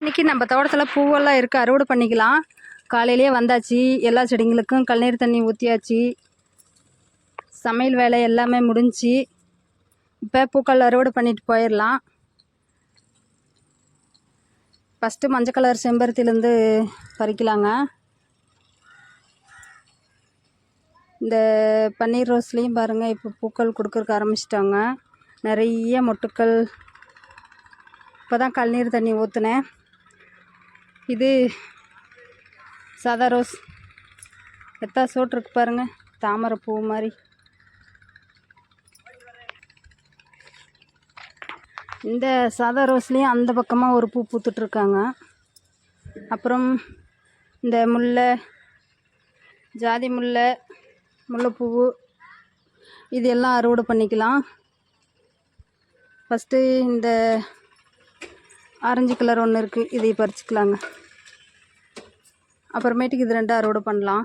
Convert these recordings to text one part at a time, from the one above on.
இன்னைக்கு நம்ம தோட்டத்தில் பூவெல்லாம் இருக்குது அறுவடை பண்ணிக்கலாம். காலையிலேயே வந்தாச்சு எல்லா செடிங்களுக்கும் கல்நீர் தண்ணி ஊற்றியாச்சு சமையல் வேலை எல்லாமே முடிஞ்சுச்சு இப்போ பூக்கள் அறுவடை பண்ணிட்டு போயிடலாம். ஃபஸ்ட்டு மஞ்சள் கலர் செம்பருத்திலேருந்து பறிக்கலாங்க. இந்த பன்னீர் ரோஸ்லேயும் பாருங்கள் இப்போ பூக்கள் கொடுக்கறக்கு ஆரம்பிச்சிட்டாங்க. நிறைய மொட்டுக்கள். இப்போ தான் கல்நீர் தண்ணி ஊற்றுனேன் இது சாதா ரோஸ் எத்தா சோட்ருக்கு பாருங்கள் பாருங்க. தாமரை பூ மாதிரி. இந்த சாதா ரோஸ்லேயும் அந்த பக்கமாக ஒரு பூ பூத்துட்ருக்காங்க. அப்புறம் இந்த முல்லை ஜாதி முல்லை முல்லைப்பூ இது எல்லாம் அறுவடை பண்ணிக்கலாம். ஃபஸ்ட்டு இந்த ஆரஞ்சு கலர் ஒன்று இருக்குது இதை பறிச்சுக்கலாங்க. அப்புறமேட்டுக்கு இது ரெண்டு அறுவடை பண்ணலாம்.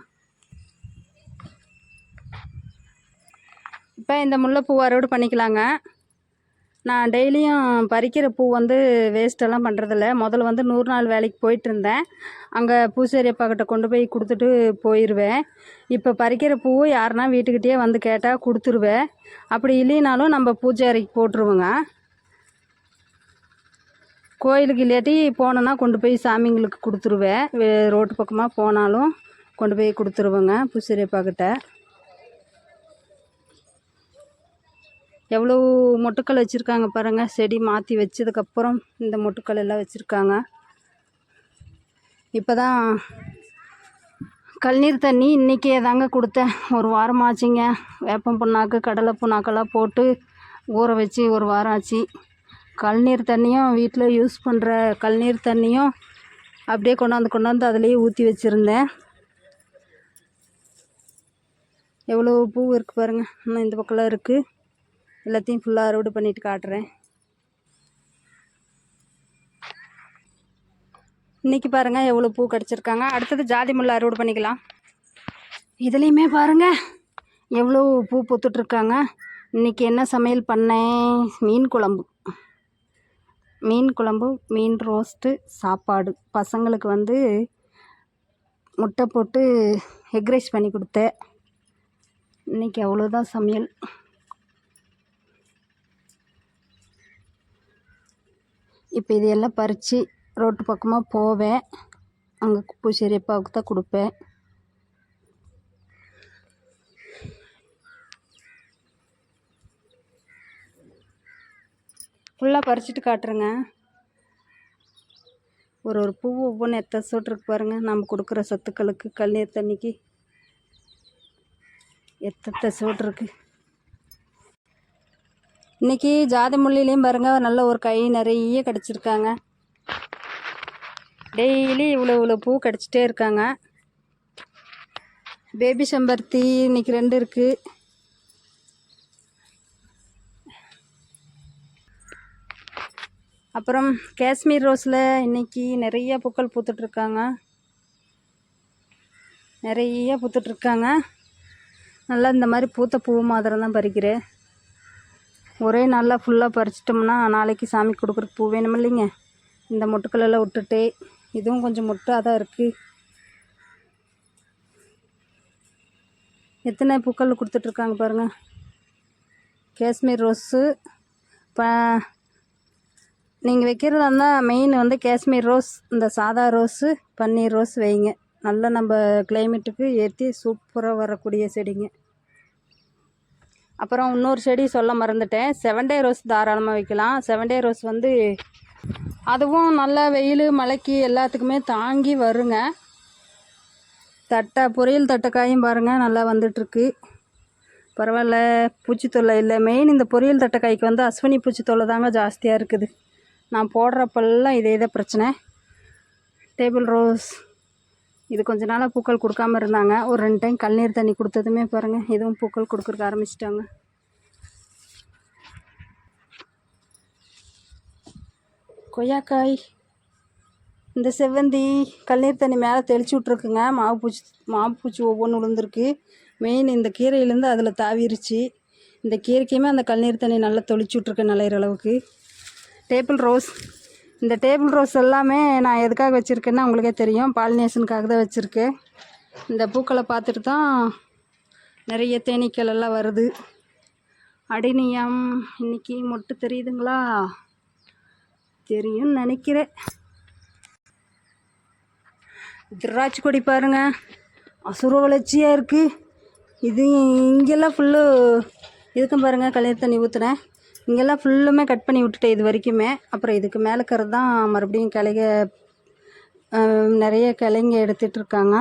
இப்போ இந்த முல்லைப்பூ அறுவடை பண்ணிக்கலாங்க. நான் டெய்லியும் பறிக்கிற பூ வந்து வேஸ்ட்டெல்லாம் பண்ணுறதில்ல முதல்ல வந்து நூறு நாள் வேலைக்கு போயிட்டு இருந்தேன். அங்கே பூசாரி அப்பாக்கிட்ட கொண்டு போய் கொடுத்துட்டு போயிடுவேன் இப்போ பறிக்கிற பூ யாருன்னா வீட்டுக்கிட்டேயே வந்து கேட்டால் கொடுத்துருவேன். அப்படி இல்லைனாலும் நம்ம பூஜை அறைக்கு போட்டுருவோங்க. கோயிலுக்கு இல்லாட்டி போனோன்னா கொண்டு போய் சாமிங்களுக்கு கொடுத்துருவேன் ரோட்டு பக்கமாக போனாலும் கொண்டு போய் கொடுத்துருவேங்க பூசாரி அப்பாக்கிட்ட எவ்வளோ மொட்டுக்கள் வச்சுருக்காங்க பாருங்கள் செடி மாற்றி வச்சதுக்கப்புறம் இந்த மொட்டுக்கள் எல்லாம் வச்சுருக்காங்க. இப்போ தான் கல்நீர் தண்ணி இன்றைக்கே தாங்க கொடுத்தேன். ஒரு வாரம் ஆச்சுங்க வேப்பம் புண்ணாக்கு கடலை புண்ணாக்கெல்லாம் போட்டு ஊற வச்சு ஒரு வாரம் ஆச்சு. கழுநீர் தண்ணியும் வீட்டில் யூஸ் பண்ணுற கழுநீர் தண்ணியும் அப்படியே கொண்டாந்து கொண்டாந்து அதிலேயே ஊற்றி வச்சுருந்தேன். எவ்வளோ பூ இருக்குது பாருங்கள் இன்னும் இந்த பக்கம்லாம் இருக்குது எல்லாத்தையும் ஃபுல்லாக அறுவடை பண்ணிட்டு காட்டுறேன். இன்றைக்கி பாருங்கள் எவ்வளோ பூ கிடச்சிருக்காங்க. அடுத்தது ஜாதி முல்லை அறுவடை பண்ணிக்கலாம். இதுலேயுமே பாருங்கள் எவ்வளோ பூ பூத்துட்ருக்காங்க இன்றைக்கி என்ன சமையல் பண்ணேன்? மீன் குழம்பு. மீன் குழம்பு மீன் ரோஸ்ட்டு சாப்பாடு. பசங்களுக்கு வந்து முட்டை போட்டு எக் ரைஸ் பண்ணி கொடுத்தேன். இன்றைக்கி அவ்வளோதான் சமையல். இப்போ இதையெல்லாம் பறித்து ரோட்டு பக்கமாக போவேன். அங்கே பூசேரி அப்பாவுக்கு தான் கொடுப்பேன். ஃபுல்லாக பறிச்சுட்டு காட்டுறேங்க. ஒரு ஒரு பூ ஒவ்வொன்று எத்தனை சூட்ருக்கு பாருங்கள் நம்ம கொடுக்குற சத்துக்களுக்கு கல்நீர் தண்ணிக்கு எத்தனை சூட்ருக்கு இன்றைக்கி ஜாதி முள்ளிலையும் பாருங்கள் நல்ல ஒரு கை நிறைய கிடச்சிருக்காங்க. டெய்லி இவ்வளோ இவ்வளோ பூ கிடச்சிட்டே இருக்காங்க. பேபி செம்பருத்தி இன்றைக்கி ரெண்டு இருக்குது அப்புறம் காஷ்மீர் ரோஸில் இன்னைக்கு நிறைய பூக்கள் பூத்துட்ருக்காங்க. நிறைய பூத்துட்ருக்காங்க. நல்லா இந்த மாதிரி பூத்த பூ மாதிரி தான் பறிக்கிறேன் ஒரே நாளில் ஃபுல்லாக பறிச்சிட்டோம்னா நாளைக்கு சாமி கொடுக்குற பூ வேணும் இல்லைங்க. இந்த மொட்டுக்கள் எல்லாம் விட்டுட்டு இதுவும் கொஞ்சம் மொட்டாக தான் இருக்குது எத்தனை பூக்கள் கொடுத்துட்ருக்காங்க பாருங்கள் காஷ்மீர் ரோஸு இப்போ நீங்கள் வைக்கிறதா இருந்தால் மெயின் வந்து காஷ்மீர் ரோஸ் இந்த சாதா ரோஸு பன்னீர் ரோஸ் வைங்க. நல்லா நம்ம கிளைமேட்டுக்கு ஏற்றி சூப்பராக வரக்கூடிய செடிங்க. அப்புறம் இன்னொரு செடி சொல்ல மறந்துட்டேன். செவன்டே ரோஸ் தாராளமாக வைக்கலாம். செவன்டே ரோஸ் வந்து அதுவும் நல்லா வெயில் மழைக்கு எல்லாத்துக்குமே தாங்கி வருங்க. தட்டை பொரியல் தட்டைக்காயும் பாருங்கள் நல்லா வந்துட்டுருக்கு. பரவாயில்ல பூச்சி தொல்லை இல்லை. மெயின் இந்த பொரியல் தட்டைக்காய்க்கு வந்து அஸ்வினி பூச்சி தொல்லை தாங்க ஜாஸ்தியாக இருக்குது. நான் போடுறப்பெல்லாம் இதே தான் பிரச்சனை. டேபிள் ரோஸ் இது கொஞ்ச நாளாக பூக்கள் கொடுக்காம இருந்தாங்க. ஒரு ரெண்டு டைம் கல்நீர் தண்ணி கொடுத்ததுமே பாருங்கள் எதுவும் பூக்கள் கொடுக்குறக்கு ஆரம்பிச்சிட்டாங்க. கொய்யாக்காய். இந்த செவ்வந்தி கல்நீர் தண்ணி மேலே தெளிச்சு விட்ருக்குங்க மாவு பூச்சி மாவு பூச்சி ஒவ்வொன்று விழுந்திருக்கு மெயின் இந்த கீரையிலேருந்து அதில் தாவிருச்சு. இந்த கீரைக்குமே அந்த கல்நீர் தண்ணி நல்லா தெளிச்சு விட்ருக்கேன் நிலையிற அளவுக்கு. Table rose. இந்த டேபிள் ரோஸ் எல்லாமே நான் எதுக்காக வச்சுருக்கேன்னு உங்களுக்கே தெரியும். பாலினேஷனுக்காக தான் வச்சுருக்கேன் இந்த பூக்களை பார்த்துட்டு தான் நிறைய தேனீக்கள் எல்லாம் வருது. அடினியம் இன்னைக்கு மொட்டு தெரியுதுங்களா? தெரியும்னு நினைக்கிறேன். திராட்சை கொடி பாருங்கள் அசுர வளர்ச்சியாக இருக்குது இது இங்கெல்லாம் ஃபுல்லு இதுக்கும் பாருங்கள் கல்யாண தண்ணி ஊற்றுனேன் இங்கெல்லாம் ஃபுல்லுமே கட் பண்ணி விட்டுட்டேன் இது வரைக்குமே. அப்புறம் இதுக்கு மேலே இருக்கிறது தான் மறுபடியும் கிளைக நிறைய கிளைங்க எடுத்துகிட்டு இருக்காங்க.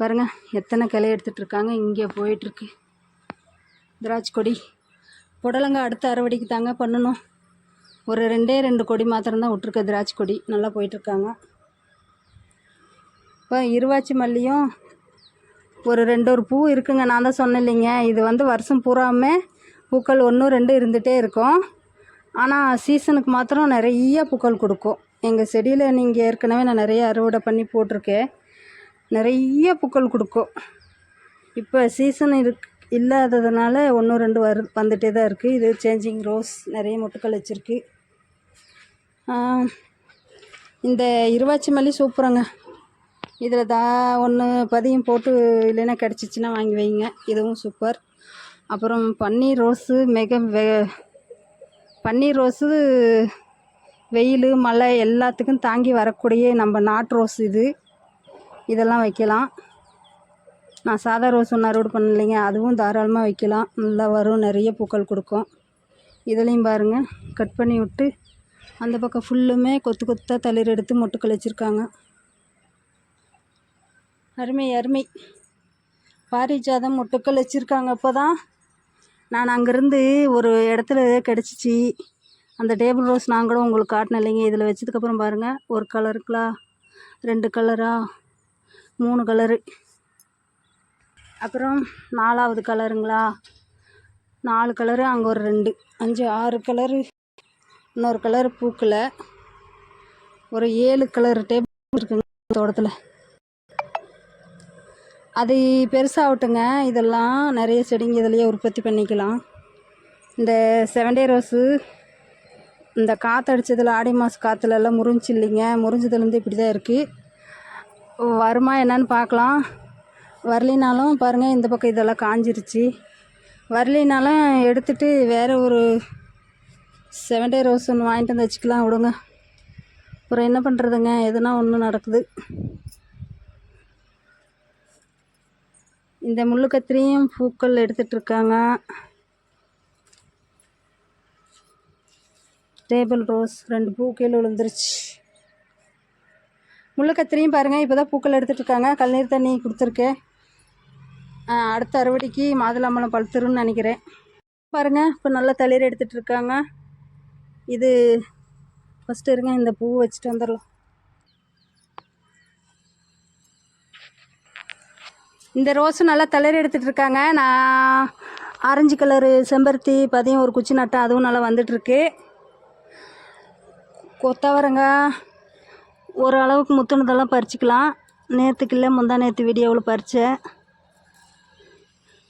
பாருங்கள் எத்தனை கிளை எடுத்துகிட்ருக்காங்க இங்கே போயிட்டுருக்கு திராட்சை கொடி. புடலங்க அடுத்த அறுவடைக்கு தாங்க பண்ணணும். ஒரு ரெண்டே ரெண்டு கொடி மாத்திரம்தான் விட்ருக்க திராட்சை கொடி. நல்லா போயிட்டுருக்காங்க இப்போ இருவாச்சி மல்லியும் ஒரு ரெண்டு ஒரு பூ இருக்குங்க. நான் தான் சொன்னேன் இல்லைங்க. இது வந்து வருஷம் பூராமே பூக்கள் ஒன்று ரெண்டு இருந்துகிட்டே இருக்கும். ஆனால் சீசனுக்கு மாத்திரம் நிறைய பூக்கள் கொடுக்கும். எங்கள் செடியில் நீங்கள் ஏற்கனவே நான் நிறைய அறுவடை பண்ணி போட்டிருக்கேன். நிறைய பூக்கள் கொடுக்கும். இப்போ சீசன் இருக் இல்லாததுனால ஒன்று ரெண்டு வரு வந்துகிட்டே தான் இருக்குது இது சேஞ்சிங் ரோஸ் நிறைய மொட்டுக்கள் வச்சுருக்கு. இந்த இருவாச்சி மல்லி சூப்பருங்க. இதில் தா ஒன்று பதியம் போட்டு இல்லைன்னா கிடச்சிச்சின்னா வாங்கி வைங்க. இதுவும் சூப்பர். அப்புறம் பன்னீர் ரோஸு மிக வெ பன்னீர் ரோஸு வெயில் மழை எல்லாத்துக்கும் தாங்கி வரக்கூடிய நம்ம நாட்டு ரோஸ் இது. இதெல்லாம் வைக்கலாம். நான் சாதா ரோஸ் ஒன்று அறுவடை பண்ணலைங்க அதுவும் தாராளமாக வைக்கலாம். நல்லா வரும். நிறைய பூக்கள் கொடுக்கும். இதுலேயும் பாருங்கள் கட் பண்ணி விட்டு அந்த பக்கம் ஃபுல்லுமே கொத்து கொத்தாக தளிர் எடுத்து மொட்டுக்கள் வச்சுருக்காங்க. அருமை அருமை. பாரிஜாதம் மொட்டுக்கள் வச்சுருக்காங்க. இப்போ தான் நான் அங்கேருந்து ஒரு இடத்துல கிடச்சிச்சு. அந்த டேபிள் ரோஸ் நான் கூட உங்களுக்கு காட்டினேன் இல்லைங்க. இதில் வச்சதுக்கப்புறம் பாருங்கள் ஒரு கலருக்குலா ரெண்டு கலரா மூணு கலரு அப்புறம் நாலாவது கலருங்களா நாலு கலரு அங்கே ஒரு ரெண்டு. அஞ்சு ஆறு கலரு இன்னொரு கலர் பூக்கல. ஒரு ஏழு கலர் டேபிள் இருக்குங்க. தோட்டத்தில். அது பெருசாகட்டுங்க. இதெல்லாம் நிறைய செடிங்க இதிலையே உற்பத்தி பண்ணிக்கலாம். இந்த செவன்டே ரோஸு இந்த காற்றடிச்சதில் ஆடி மாத காற்றுலலாம் முறிஞ்சு இல்லைங்க. முறிஞ்சதுலேருந்து இப்படி தான் இருக்குது வருமா என்னன்னு பார்க்கலாம். வரலினாலும் பாருங்கள் இந்த பக்கம் இதெல்லாம் காஞ்சிருச்சு. வரலினாலும் எடுத்துட்டு வேறு ஒரு செவன்டே ரோஸ் ஒன்று வாங்கிட்டு வந்து வச்சுக்கலாம் விடுங்க. அப்புறம் என்ன பண்ணுறதுங்க எதுனா ஒன்று நடக்குது. இந்த முள்ளு கத்திரியும் பூக்கள் எடுத்துகிட்ருக்காங்க டேபிள் ரோஸ் ரெண்டு பூ கீழே விழுந்துருச்சு. முள்ளு கத்திரியும் பாருங்கள் இப்போ தான் பூக்கள் எடுத்துட்டு கல்நீர் தண்ணி கொடுத்துருக்கேன் அடுத்த அறுவடைக்கு மாதுளம்பழம் பழுத்துருன்னு நினைக்கிறேன். பாருங்கள் இப்போ நல்லா தளிர் எடுத்துகிட்ருக்காங்க இது ஃபஸ்ட்டு இருங்க இந்த பூ வச்சுட்டு வந்துடலாம். இந்த ரோஸும் நல்லா தளர் எடுத்துகிட்டு இருக்காங்க நான் ஆரஞ்சு கலரு செம்பருத்தி பதியம் ஒரு குச்சி நட்டேன் அதுவும் நல்லா வந்துட்டுருக்கு கொத்தவரங்காய் ஓரளவுக்கு முத்துனதெல்லாம் பறிச்சுக்கலாம். நேற்றுக்கு இல்லை முந்தா நேற்று வீடியோவில் பறித்தேன்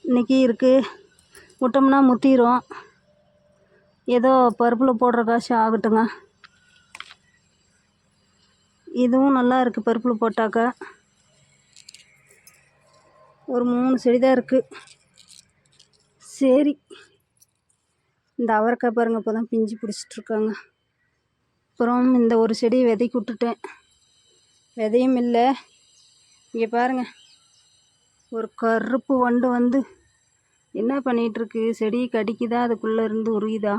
இன்றைக்கி இருக்குது விட்டோம்னா முத்திரும். ஏதோ பருப்பில் போடுற காசு ஆகட்டுங்க. இதுவும் நல்லா இருக்குது பருப்பில் போட்டாக்கா. ஒரு மூணு செடி தான் இருக்குது சரி. இந்த அவரைக்காய் பாருங்கள் இப்போ தான் பிஞ்சு பிடிச்சிட்ருக்காங்க. அப்புறம் இந்த ஒரு செடி விதைக்கு விட்டுட்டேன். விதையும் இல்லை. இங்கே பாருங்கள் ஒரு கருப்பு வண்டு வந்து என்ன பண்ணிகிட்ருக்கு செடி கடிக்குதா? அதுக்குள்ளே இருந்து உருகுதா?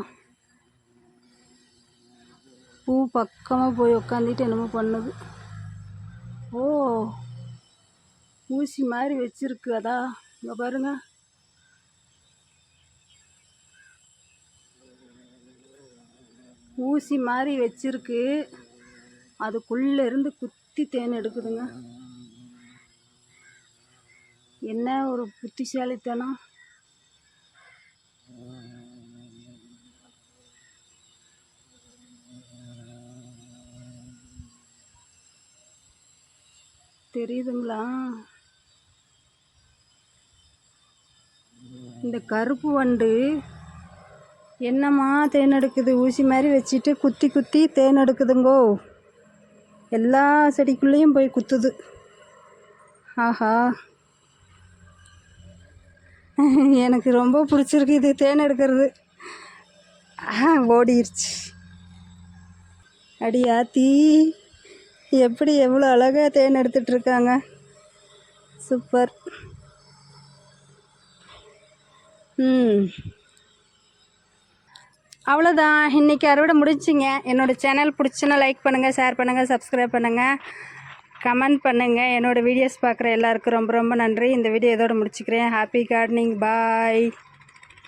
பூ பக்கமாக போய் உக்காந்துட்டு என்னமோ பண்ணுது. ஓ ஊசி மாதிரி வச்சிருக்கு அதா. இங்கே பாருங்க. ஊசி மாதிரி வச்சிருக்கு. அதுக்குள்ளே இருந்து குத்தி தேன் எடுக்குதுங்க. என்ன ஒரு புத்திசாலித்தனம். தெரியுதுங்களா? இந்த கருப்பு வண்டு என்னம்மா தேன் எடுக்குது ஊசி மாதிரி வச்சுட்டு குத்தி குத்தி தேன் எடுக்குதுங்கோ எல்லா செடிக்குள்ளேயும் போய் குத்துது. ஆஹா. எனக்கு ரொம்ப பிடிச்சிருக்கு இது தேன் எடுக்கிறது ஆ ஓடிருச்சு. அடி ஆத்தி எப்படி எவ்வளோ அழகாக தேன் எடுத்துட்ருக்காங்க சூப்பர். அவ்வளோதான். இன்றைக்கி அறுவடை முடிஞ்சிங்க. என்னோடய சேனல் பிடிச்சுன்னா லைக் பண்ணுங்கள் ஷேர் பண்ணுங்கள் சப்ஸ்கிரைப் பண்ணுங்கள் கமெண்ட் பண்ணுங்கள் என்னோடய வீடியோஸ் பார்க்குற எல்லாருக்கும் ரொம்ப ரொம்ப நன்றி. இந்த வீடியோ இதோடு முடிச்சுக்கிறேன். Happy gardening. பாய்.